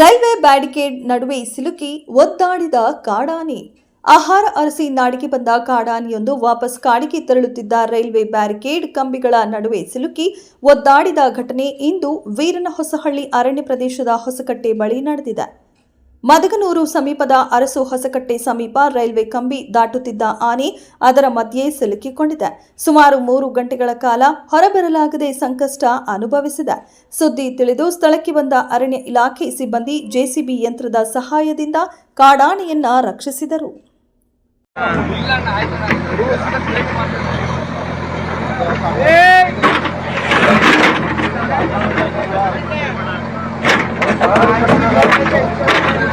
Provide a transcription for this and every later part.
Railway barricade ನಡುವೆ ಸಿಲುಕಿ ಒದ್ದಾಡಿದ ಕಾಡಾನೆ. ಆಹಾರ ಅರಸಿ ನಾಡಿಗೆ ಬಂದ ಕಾಡಾನೆಯೊಂದು ವಾಪಸ್ ಕಾಡಿಗೆ ತೆರಳುತ್ತಿದ್ದ ರೈಲ್ವೆ ಬ್ಯಾರಿಕೇಡ್ ಕಂಬಿಗಳ ನಡುವೆ ಸಿಲುಕಿ ಒದ್ದಾಡಿದ ಘಟನೆ ಇಂದು ವೀರನ ಹೊಸಹಳ್ಳಿ ಅರಣ್ಯ ಪ್ರದೇಶದ ಹೊಸಕಟ್ಟೆ ಬಳಿ ನಡೆದಿದೆ. ಮದಗನೂರು ಸಮೀಪದ ಅರಸು ಹೊಸಕಟ್ಟೆ ಸಮೀಪ ರೈಲ್ವೆ ಕಂಬಿ ದಾಟುತ್ತಿದ್ದ ಆನೆ ಅದರ ಮಧ್ಯೆ ಸಿಲುಕಿಕೊಂಡಿದೆ. ಸುಮಾರು ಮೂರು ಗಂಟೆಗಳ ಕಾಲ ಹೊರಬರಲಾಗದೆ ಸಂಕಷ್ಟ ಅನುಭವಿಸಿದೆ. ಸುದ್ದಿ ತಿಳಿದು ಸ್ಥಳಕ್ಕೆ ಬಂದ ಅರಣ್ಯ ಇಲಾಖೆ ಸಿಬ್ಬಂದಿ ಜೆಸಿಬಿ ಯಂತ್ರದ ಸಹಾಯದಿಂದ ಕಾಡಾನೆಯನ್ನ ರಕ್ಷಿಸಿದರು.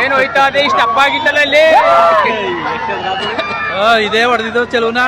ಏನು ಹೋಯ್ತಾ ಅದೇ? ಇಷ್ಟ ಅಪ್ಪ ಇಲ್ಲಿ? ಇದೇ ಹೊಡೆದಿದ್ದು ಚೆಲುವ್ನ